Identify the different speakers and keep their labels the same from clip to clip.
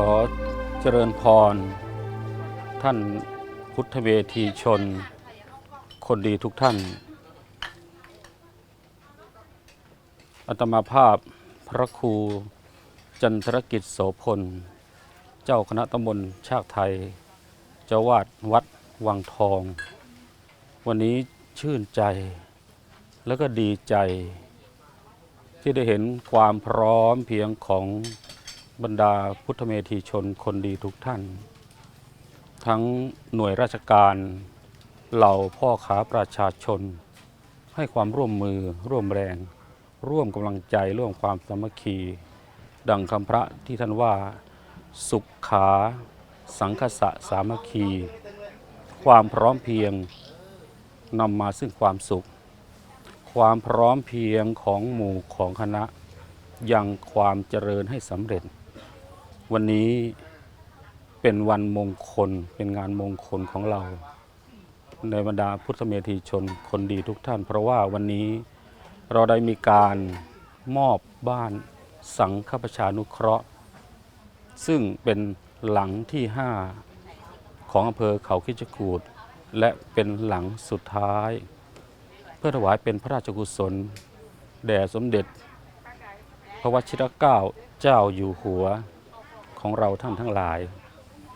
Speaker 1: ขอเจริญพร ท่านพุทธเวทีชน คนดีทุกท่าน อัตมาภาพพระครูจันทรกิจโสพล เจ้าคณะตำบลชากไทย เจ้าวาดวัดวังทอง วันนี้ชื่นใจแล้วก็ดีใจ ที่ได้เห็นความพร้อมเพียงของ บรรดาพุทธเมธีชนคนดีทุกท่าน ทั้งหน่วยราชการเหล่าพ่อค้าประชาชน ให้ความร่วมมือร่วมแรง ร่วมกำลังใจร่วมความสามัคคี ดังคำพระที่ท่านว่าสุขขาสังคสะสามัคคี ความพร้อมเพียงนำมาซึ่งความสุข ความพร้อมเพียงของหมู่ของคณะ ยังความเจริญให้สำเร็จ วันนี้เป็นวันมงคลเป็นงานมงคลของเรา ในบรรดาพุทธเมธีชนคนดีทุกท่าน เพราะว่าวันนี้เราได้มีการมอบบ้านสังฆประชานุเคราะห์ ซึ่งเป็นหลังที่ 5 ของอำเภอเขาคิจกูดและเป็นหลังสุดท้าย เพื่อถวายเป็นพระราชกุศล แด่สมเด็จ พระวชิรเกล้าเจ้าอยู่หัว ของเราท่านทั้งหลาย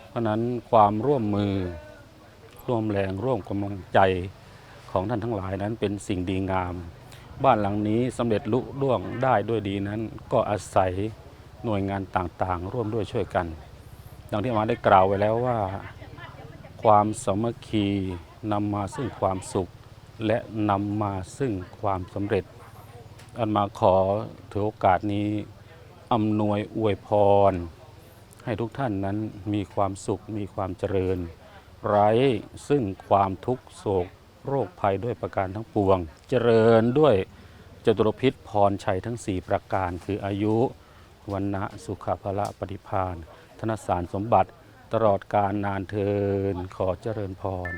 Speaker 1: เพราะนั้นความร่วมมือร่วมแรงร่วมกำลังใจของท่านทั้งหลายนั้นเป็นสิ่งดีงาม บ้านหลังนี้สำเร็จลุล่วงได้ด้วยดีนั้น ก็อาศัยหน่วยงานต่างๆ ร่วมด้วยช่วยกัน ดังที่มาได้กล่าวไว้แล้วว่า ความสามัคคีนำมาซึ่งความสุข และนำมาซึ่งความสำเร็จ อันมาขอถือโอกาสนี้อำนวยอวยพร ให้ทุกท่านนั้นมีความสุขมีความเจริญ ไร้ซึ่งความทุกข์โศกโรคภัยด้วยประการทั้งปวง เจริญด้วยจตุรพิษพรชัยทั้ง 4 ประการคืออายุวันนะสุขภละปฏิพานธนสารสมบัติตลอดการนานเทินขอเจริญพร